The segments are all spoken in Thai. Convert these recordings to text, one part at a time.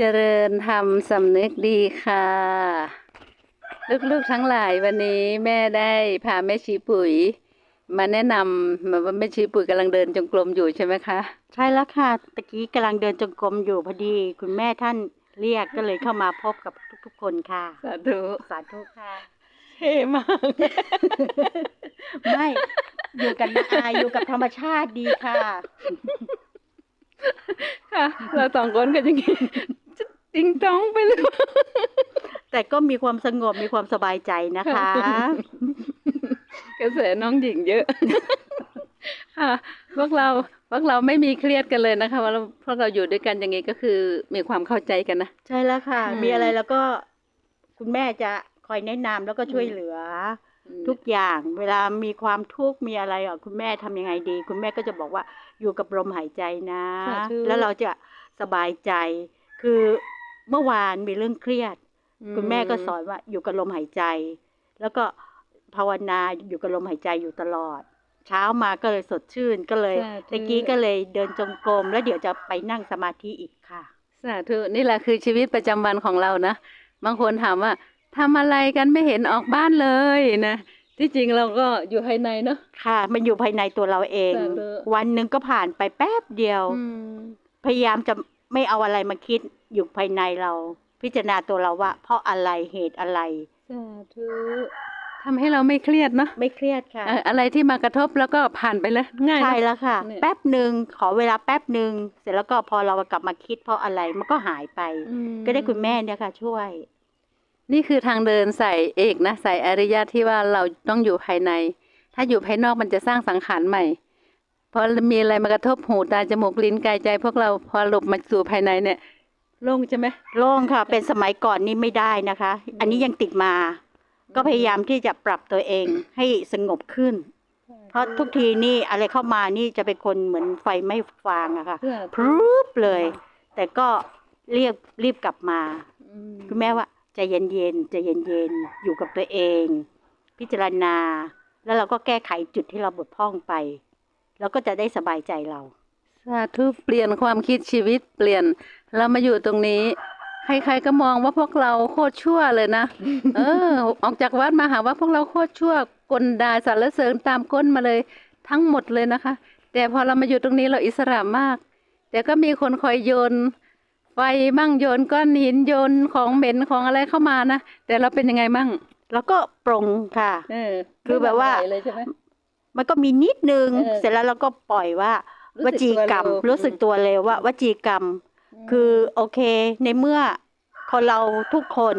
เจริญธรรมสำนึกดีค่ะ ลูกๆทั้งหลายวันนี้แม่ได้พาแม่ชีปุ๋ย มาแนะนำมาว่าแม่ชีปุ๋ยกำลังเดินจงกรมอยู่ใช่ไหมคะ ใช่แล้วค่ะตะกี้กำลังเดินจงกรมอยู่พอดี คุณแม่ท่านเรียกก็เลยเข้ามาพบกับทุกๆคนค่ะ สาธุสาธุค่ะเท่มากไม่อยู่กันนะอาอยู่กับธรรมชาติดีค่ะ ค่ะ เราสองคนก็อยังงี้จ ริงจ้องไปเลยแต่ก็มีความสงบมีความสบายใจนะคะ กระแสน้องหญิงเยอะค่ะพวกเราพวกเราไม่มีเครียดกันเลยนะคะว่าเราพวกเราอยู่ด้วยกันอย่างนี้ก็คือมีความเข้าใจกันนะใช่แล้วค่ะอืมมีอะไรแล้วก็คุณแม่จะคอยแนะนำแล้วก็ช่วยเหลืออทุกอย่างเวลามีความทุกข์มีอะไรอะคุณแม่ทำยังไงดี คุณแม่ก็จะบอกว่าอยู่กับลมหายใจนะสาธุแล้วเราจะสบายใจคือ เมื่อวานมีเรื่องเครียด คุณแม่ก็สอนว่าอยู่กับลมหายใจ แล้วก็ภาวนาอยู่กับลมหายใจอยู่ตลอด เช้ามาก็เลยสดชื่นก็เลยสาธุตะกี้ก็เลยเดินจงกรมแล้วเดี๋ยวจะไปนั่งสมาธิอีกค่ะสาธุนี่แหละคือชีวิตประจำวันของเรานะบางคนถามว่าทำอะไรกันไม่เห็นออกบ้านเลยนะที่จริงเราก็อยู่ภายในเนาะค่ะ มันอยู่ภายในตัวเราเองสาธุวันหนึ่งก็ผ่านไปแป๊บเดียวอืมพยายามจะไม่เอาอะไรมาคิด อยู่ภายในเรา พิจารณาตัวเราว่า เพราะอะไรเหตุอะไรสาธุทำให้เราไม่เครียดเนาะไม่เครียดค่ะเอ่ออะไรที่มากระทบแล้วก็ผ่านไปเลยง่ายนะใช่แล้วค่ะเนี่ยแป๊บหนึ่งขอเวลาแป๊บหนึ่งเสร็จแล้วก็พอเรากลับมาคิดเพราะอะไรมันก็หายไปอืมก็ได้คุณแม่เนี่ยค่ะ ช่วย นี่คือทางเดินสายเอกนะสายอริยะที่ว่าเราต้องอยู่ภายใน ถ้าอยู่ภายนอกมันจะสร้างสังขารใหม่พอมีอะไรมากระทบหูตาจมูกลิ้นกายใจ พวกเราพอหลบมาสู่ภายในเนี่ย โล่งใช่ไหมโล่งค่ะ เป็นสมัยก่อนนี่ไม่ได้นะคะ อันนี้ยังติดมา ก็พยายามที่จะปรับตัวเองให้สงบขึ้น เพราะทุกทีนี่อะไรเข้ามานี่จะเป็นคนเหมือนไฟไม่ฟางอะค่ะเพื่อพรูบเลย แต่ก็เรียกรีบกลับมาอืมคุณแม่ว่าใจเย็นๆใจเย็นๆอยู่กับตัวเอง พิจารณา แล้วเราก็แก้ไขจุดที่เราบกพร่องไปแล้วก็จะได้สบายใจเราสาธุเปลี่ยนความคิดชีวิตเปลี่ยน เรามาอยู่ตรงนี้ ใครๆก็มองว่าพวกเราโคตรชั่วเลยนะ เออ ออกจากวัดมาหาว่าพวกเราโคตรชั่วกลดาสรรเสริญตามก้นมาเลยทั้งหมดเลยนะคะ แต่พอเรามาอยู่ตรงนี้เราอิสระมาก แต่ก็มีคนคอยโยนไฟมั่งโยนก้อนหินโยนของเหม็นของอะไรเข้ามานะแต่เราเป็นยังไงมั่งแล้วก็ปรงค่ะเออคือแบบว่าไม่หนไหเลยใช่ไหมมันก็มีนิดนึงเออเสร็จแล้วเราก็ปล่อยว่ารู้วสึกจีกรรมตัวเร็วรู้สึกตัวเร็วว่าวจีกรรม คือโอเค ในเมื่อคนเราทุกคน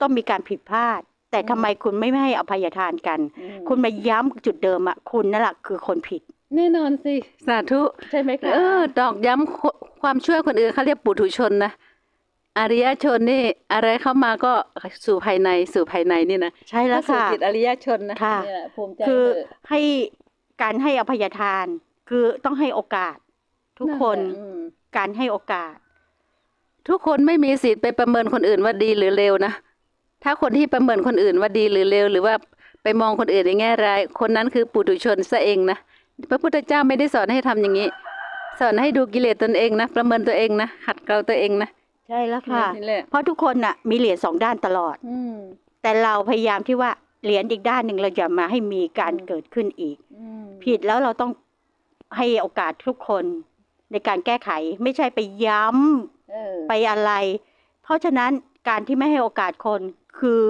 ต้องมีการผิดพลาด แต่ทำไมคุณไม่ให้อภัยทานกันอืมคุณมาย้ำจุดเดิมอะคุณนั่นแหละคือคนผิด แน่นอนสิ สาธุใช่ไหมคะเออดอกย้ำควความช่วยคนอื่นเขาเรียกปุถุชนนะอริยชนนี่อะไรเข้ามาก็สู่ภายในสู่ภายในนี่นะใช่แล้วสู่ค่ะจิตอริยชนนะค่ะเนี่ยภูมิใจคือเถะให้การให้อภัยทาน คือต้องให้โอกาสทุกคนแหละอืมการให้โอกาส ทุกคนไม่มีสิทธิ์ไปประเมินคนอื่นว่าดีหรือเลวนะ ถ้าคนที่ประเมินคนอื่นว่าดีหรือเลวหรือว่าไปมองคนอื่นในแง่ร้าย คนนั้นคือปุถุชนซะเองนะ พระพุทธเจ้าไม่ได้สอนให้ทำอย่างนี้ สอนให้ดูกิเลสตนเองนะ ประเมินตัวเองนะขัดเกลาตัวเองนะ ใช่แล้วค่ะนี่แหละเพราะทุกคนน่ะ มีเหรียญสองด้านตลอด อืมแต่เราพยายามที่ว่าเหรียญอีกด้านหนึ่งเราจะมาให้มีการอืมเกิดขึ้นอีกอืมผิดแล้วเราต้องให้โอกาสทุกคนในการแก้ไข ไม่ใช่ไปย้ำเออ ไปอะไร เพราะฉะนั้นการที่ไม่ให้โอกาสคนคือ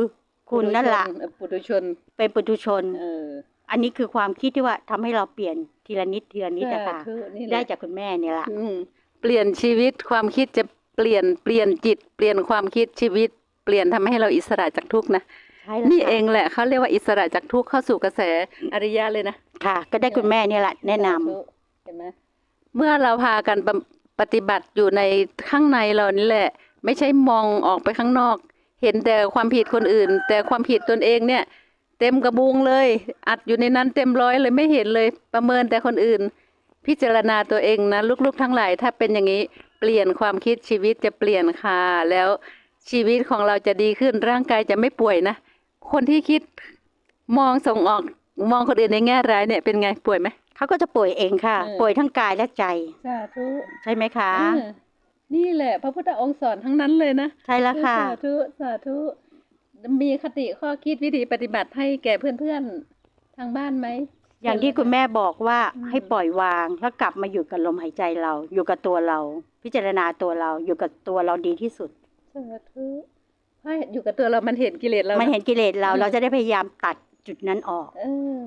คุณนั่นแหละปุถุชนเป็นปุถุชนเอออันนี้คือความคิดที่ว่าทำให้เราเปลี่ยนทีละนิดทีละนิดอะค่ะสาธุนี่แหละได้จากคุณแม่เนี่ยแหละอืมเปลี่ยนชีวิตความคิดจะเปลี่ยนเปลี่ยนจิต เปลี่ยนความคิดชีวิต เปลี่ยนทำให้เราอิสระจากทุกข์นะใช่แล้วนี่ค่ะเองแหละเขาเรียกว่าอิสระจากทุกข์เข้าสู่กระแสอริยะเลยนะค่ะ ก็ได้คุณแม่เนี่ยแหละแนะนำสาธุเห็นไหมเมื่อเราพากัน ปฏิบัติอยู่ในข้างในเรานี่แหละ ไม่ใช่มองออกไปข้างนอก เห็นแต่ความผิดคนอื่น แต่ความผิดตนเองเนี่ย เต็มกระบุงเลย อัดอยู่ในนั้นเต็มร้อยเลยไม่เห็นเลย ประเมินแต่คนอื่น พิจารณาตัวเองนะลูกๆทั้งหลาย ถ้าเป็นอย่างนี้เปลี่ยนความคิดชีวิตจะเปลี่ยนค่ะแล้วชีวิตของเราจะดีขึ้นร่างกายจะไม่ป่วยนะ คนที่คิดมองส่งออกมองคนอื่นในแง่ร้ายเนี่ยเป็นไงป่วยไหม เขาก็จะป่วยเองค่ะ เออ ป่วยทั้งกายและใจ สาธุใช่ไหมคะ เออนี่แหละ พระพุทธองค์สอนทั้งนั้นเลยนะ ใช่แล้วค่ะ สาธุ สาธุ มีคติข้อคิดวิธีปฏิบัติให้แก่เพื่อนๆ ทางบ้านไหม อย่างที่คุณแม่บอกว่าอืม ให้ปล่อยวางแล้วกลับมาอยู่กับลมหายใจเรา อยู่กับตัวเรา พิจารณาตัวเราอยู่กับตัวเราดีที่สุด สาธุเพราะอยู่กับตัวเรามันเห็นกิเลสเรามัมันเห็นกิเลสเราอืมเราจะได้พยายามตัดจุดนั้นออก เออ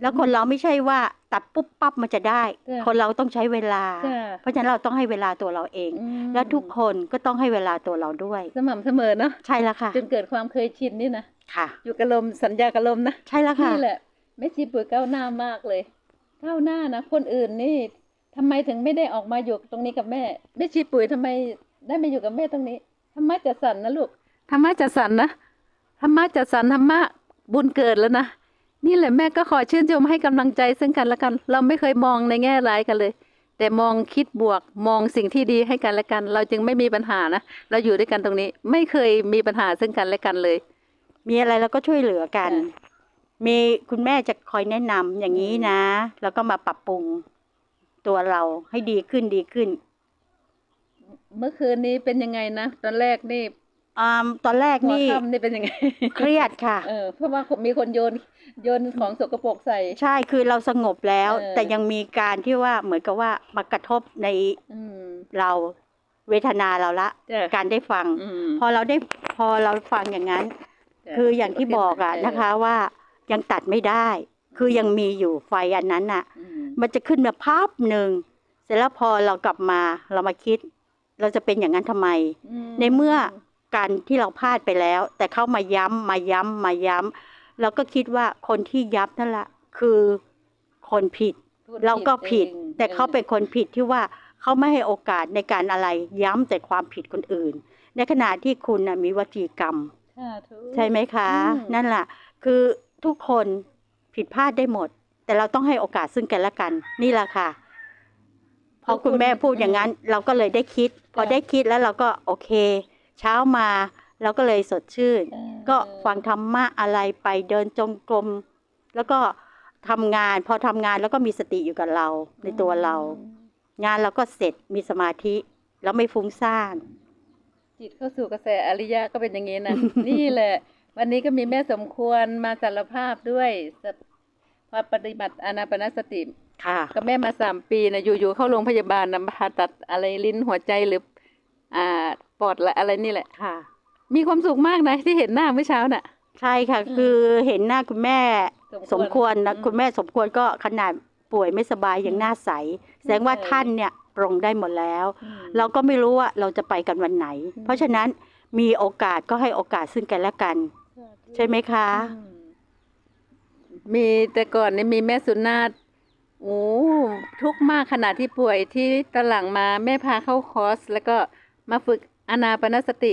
แล้วคนเราไม่ใช่ว่าตัดปุ๊บปั๊บมันจะได้จ้ะคนเราต้องใช้เวลาจ้ะเพราะฉะนั้นเราต้องให้เวลาตัวเราเองอืมและทุกคนก็ต้องให้เวลาตัวเราด้วย สม่ำเสมอเนาะใช่แล้วค่ะจนเกิดความเคยชินนี่นะค่ะ อยู่กับลมสัญญากับลมนะใช่แล้วค่ะนี่แหละแม่ชีปุ๋ยก้าวหน้ามากเลยก้าวหน้านะคนอื่นนี่ทำไมถึงไม่ได้ออกมาอยู่ตรงนี้กับแม่แม่ชีปุ๋ยทำไมได้มาอยู่กับแม่ตรงนี้ธรรมะจัดสรรนะลูกธรรมะจัดสรรนะธรรมะจัดสรรธรรมะบุญเกิดแล้วนะ นี่แหละแม่ก็ขอชื่นชมให้กำลังใจซึ่งกันและกัน เราไม่เคยมองในแง่ร้ายกันเลย แต่มองคิดบวกมองสิ่งที่ดีให้กันและกัน เราจึงไม่มีปัญหานะเราอยู่ด้วยกันตรงนี้ ไม่เคยมีปัญหาซึ่งกันและกันเลย มีอะไรเราก็ช่วยเหลือกันจ้ะมีคุณแม่จะคอยแนะนำอย่างนี้นะ แล้วก็มาปรับปรุงตัวเราให้ดีขึ้นดีขึ้น เมื่อคืนนี้เป็นยังไงนะตอนแรกนี่ อ่าตอนแรกหัวนี่ค่ำนี่เป็นยังไง เครียดค่ะ เออเพราะว่ามีคนโยนโยนของสกปรกใส่ ใช่คือเราสงบแล้ว เออ แต่ยังมีการที่ว่าเหมือนกับว่ามากระทบในอืมเราเวทนาเราละ จ้ะการได้ฟัง อืมพอเราได้พอเราฟังอย่างนั้น จ้ะคืออย่างที่บอกอะเนะคะว่ายังตัดไม่ได้ คือยังมีอยู่ไฟอันนั้นน่ะอืมมันจะขึ้นมาภาพหนึ่งเสร็จแล้วพอเรากลับมาเรามาคิด เราจะเป็นอย่างนั้นทำไม อืมในเมื่อ การที่เราพลาดไปแล้ว แต่เข้ามาย้ำมาย้ำมาย้ำเราก็คิดว่าคนที่ย้ำนั่นแหละคือคนผิดพูดเราก็ผิดองแต่เขาเป็นคนผิดที่ว่าเขาไม่ให้โอกาสในการอะไรย้ำแต่ความผิดคนอื่น ในขณะที่คุณนะมีวจีกรรมสาธุใช่ไหมคะอืมนั่นแหละคือทุกคนผิดพลาดได้หมด แต่เราต้องให้โอกาสซึ่งกันและกัน นี่แหละค่ะพอคุณแม่พูดอย่างนั้น เราก็เลยได้คิด พอได้คิดแล้วเราก็โอเค เช้ามาเราก็เลยสดชื่นเออก็ฟังธรรมะอะไรไปเดินจงกรมแล้วก็ทำงานพอทำงานแล้วก็มีสติอยู่กับเราในตัวเรา งานเราก็เสร็จมีสมาธิแล้วไม่ฟุ้งซ่านจิตเข้าสู่กระแสอริยะก็เป็นอย่างนี้นะนี่แหละ วันนี้ก็มีแม่สมควรมาสารภาพด้วยสะพอปฏิบัติอานาปนสติค่ะกับแม่มาสามปีนะอยู่ๆเข้าโรงพยาบาลนะผ่าตัดอะไรลิ้นหัวใจหรือ อ่า ปอดละอะไรนี่แหละ ค่ะ มีความสุขมากนะที่เห็นหน้าเมื่อเช้าน่ะ ใช่ค่ะอืมคือเห็นหน้าคุณแม่สสมมคคววรรนะอืมคุณแม่สมควรก็ขนาดป่วยไม่สบายยังหน้าใส แสดงว่าเออท่านเนี่ยปรงได้หมดแล้วอืมเราก็ไม่รู้ว่าเราจะไปกันวันไหนอืมเพราะฉะนั้นมีโอกาสก็ให้โอกาสซึ่งกันและกัน ใช่ไหมคะอืมมีแต่ก่อนนี่มีแม่สุนาถโอ้ทุกข์มากขนาดที่ป่วยที่ตอนหลังมาแม่พาเข้าคอร์ส แล้วก็มาฝึก อานาปนสติ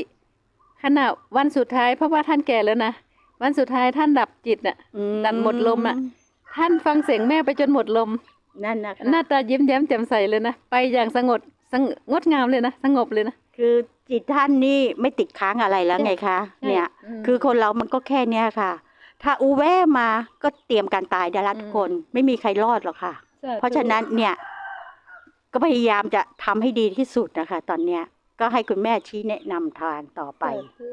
ขณะวันสุดท้ายเพราะว่าท่านแก่แล้วนะวันสุดท้ายท่านดับจิตน่ะอืดันหมดลมอะท่านฟังเสียงแม่ไปจนหมดลมนั่นนะคะหน้าตายิ้มแย้มแจ่มใสเลยนะไปอย่างสงบสงงดงามเลยนะสงบเลยนะคือจิตท่านนี่ไม่ติดค้างอะไรแล้วไงคะใช่เนี่ยอืมคือคนเรามันก็แค่เนี้ยค่ะ ถ้าอูแวมาก็เตรียมการตายได้ละอืมทุกคนไม่มีใครรอดหรอกค่ะสธุเพราะฉะนั้นเนี่ย ก็พยายามจะทำให้ดีที่สุดนะคะ ตอนเนี้ย ก็ให้คุณแม่ชี้แนะนำทางต่อไปสาธุ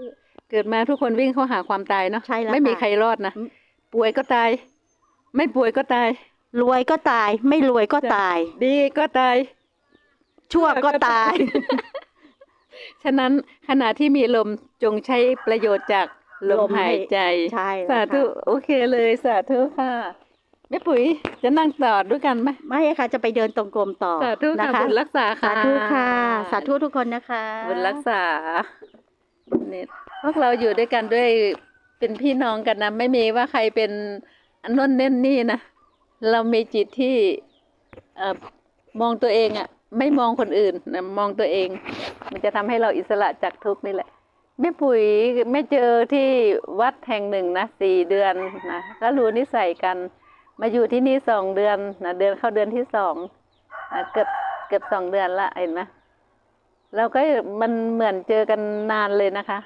เกิดมาทุกคนวิ่งเข้าหาความตายเนาะใช่แล้วไม่มีค่ะ ใครรอดนะอืมป่วยก็ตาย ไม่ป่วยก็ตาย รวยก็ตาย ไม่รวยก็จ้ะตาย ดีก็ตาย ชั่วก็ตาย ฉะนั้นขณะที่มีลมจงใช้ประโยชน์จากลลมมให้ หายใจ ใช่แล้วสาธุค่ะโอเคเลยสาธุค่ะ แม่ปุ๋ยจะนั่งต่อด้วยกันไหมไม่ค่ะ จะไปเดินตรงกลมต่อสาธุนะค่ะคะ บุญรักษาค่ะสาธุค่ะ สาธุทุกคนนะคะบุญรักษาเนี่ยพวกเราอยู่ด้วยกันด้วยเป็นพี่น้องกันนะ ไม่มีว่าใครเป็นอันน้นเน่นนี่นะ เรามีจิตที่เอ่อมองตัวเองอะไม่มองคนอื่นนะมองตัวเอง มันจะทำให้เราอิสระจากทุกข์นี่แหละ แม่ปุ๋ยแม่เจอที่วัดแห่งหนึ่งนะสี่เดือนนะก็รู้นิสัยกัน มาอยู่ที่นี่สองเดือนนะเดือนเข้าเดือนที่สองเกือบเกือบสองเดือนละเห็นไหมเราก็มันเหมือนเจอกันนานเลยนะคะ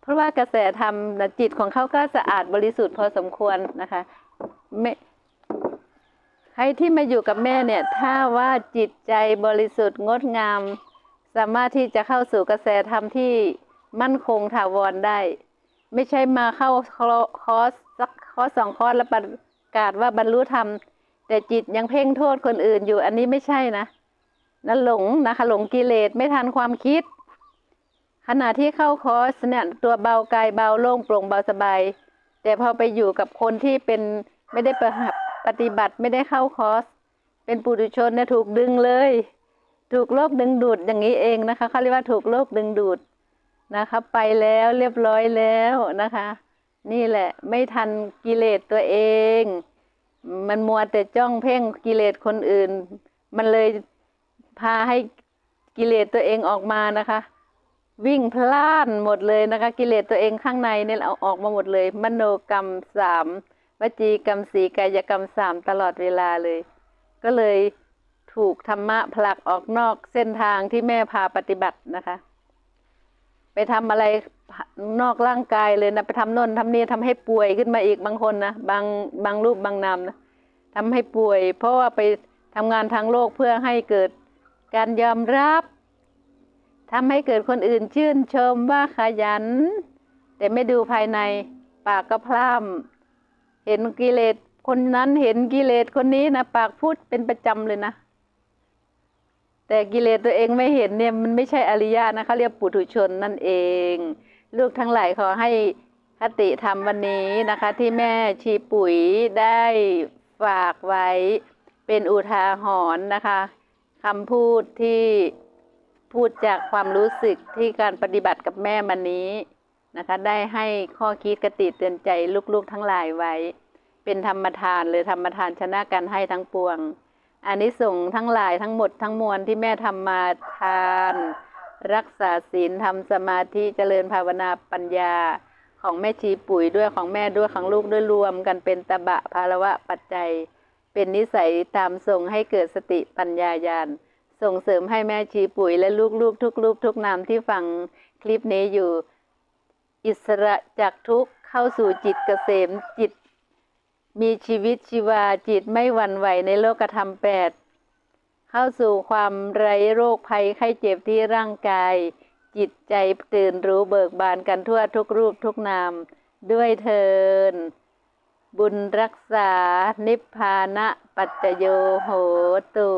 เพราะว่ากระแสธรรมจิตของเขาก็สะอาดบริสุทธิ์พอสมควรนะคะไม่ใครที่มาอยู่กับแม่เนี่ย ถ้าว่าจิตใจบริสุทธิ์งดงาม สามารถที่จะเข้าสู่กระแสธรรมที่มั่นคงถาวรได้ ไม่ใช่มาเข้าคอร์สสักคอร์สสองคอร์สแล้วป กาศว่าบรรลุธรรม แต่จิตยังเพ่งโทษคนอื่นอยู่อันนี้ไม่ใช่นะนั่นหลงนะคะหลงกิเลสไม่ทันความคิด ขณะที่เข้าคอร์สเนี่ยตัวเบากายเบาโล่งโปร่งเบาสบาย แต่พอไปอยู่กับคนที่เป็นไม่ได้ประหับปฏิบัติไม่ได้เข้าคอร์สเป็นปุถุชนเนี่ยถูกดึงเลย ถูกโลกดึงดูดอย่างนี้เองนะคะเขาเรียกว่าถูกโลกดึงดูดนะคะ ไปแล้วเรียบร้อยแล้วนะคะ นี่แหละ ไม่ทันกิเลสตัวเอง มันมัวแต่จ้องเพ่งกิเลสคนอื่น มันเลยพาให้กิเลสตัวเองออกมานะคะ วิ่งพล่านหมดเลยนะคะ กิเลสตัวเองข้างในเนี่ยเอาออกมาหมดเลย มโนกรรมสามวจีกรรมสีกายกรรมสามตลอดเวลาเลย ก็เลยถูกธรรมะผลักออกนอกเส้นทางที่แม่พาปฏิบัตินะคะ ไปทำอะไร นอกร่างกายเลยนะไปทำน่นทำนี่ทำให้ป่วยขึ้นมาอีกบางคนนะบางบางรูปบางนามนะทำให้ป่วย เพราะว่าไปทำงานทางโลกเพื่อให้เกิดการยอมรับทำให้เกิดคนอื่นชื่นชมว่าขยัน แต่ไม่ดูภายในปากก็พร่ำเห็นกิเลสคนนั้นเห็นกิเลสคนนี้นะปากพูดเป็นประจำเลยนะแต่กิเลสตัวเองไม่เห็นเนี่ยมันไม่ใช่อริยะนะเขาเรียกปุถุชนนั่นเอง ลูกทั้งหลายขอให้คติธรรมวันนี้นะคะ ที่แม่ชีปุ๋ยได้ฝากไว้เป็นอุทาหรณ์นะคะคำพูดที่พูดจากความรู้สึกที่การปฏิบัติกับแม่มันนี้นะคะ ได้ให้ข้อคิดกติเตือนใจลูกๆทั้งหลายไว้ เป็นธรรมทานหรือธรรมทานชนะการให้ทั้งปวงอันนี้ส่งทั้งหลายทั้งหมดทั้งมวลที่แม่ทำมาทาน รักษาศีลทำสมาธิเจริญภาวนาปัญญา ของแม่ชีปุ๋ยด้วยของแม่ด้วยของลูกด้วยรวมกันเป็นตบะภาระวะปัจจัย เป็นนิสัยตามส่งให้เกิดสติปัญญาญาณส่งเสริมให้แม่ชีปุ๋ยและลูกๆ ทุกรูปทุกนามที่ฟังคลิปนี้อยู่ อิสระจากทุกเข้าสู่จิตเกษมจิต มีชีวิตชีวาจิตไม่หวั่นไหวในโลกธรรมแปด เข้าสู่ความไร้โรคภัยไข้เจ็บที่ร่างกาย จิตใจตื่นรู้เบิกบานกันทั่วทุกรูปทุกนาม ด้วยเทิน บุญรักษา นิพพานะปัจจโยโหตุ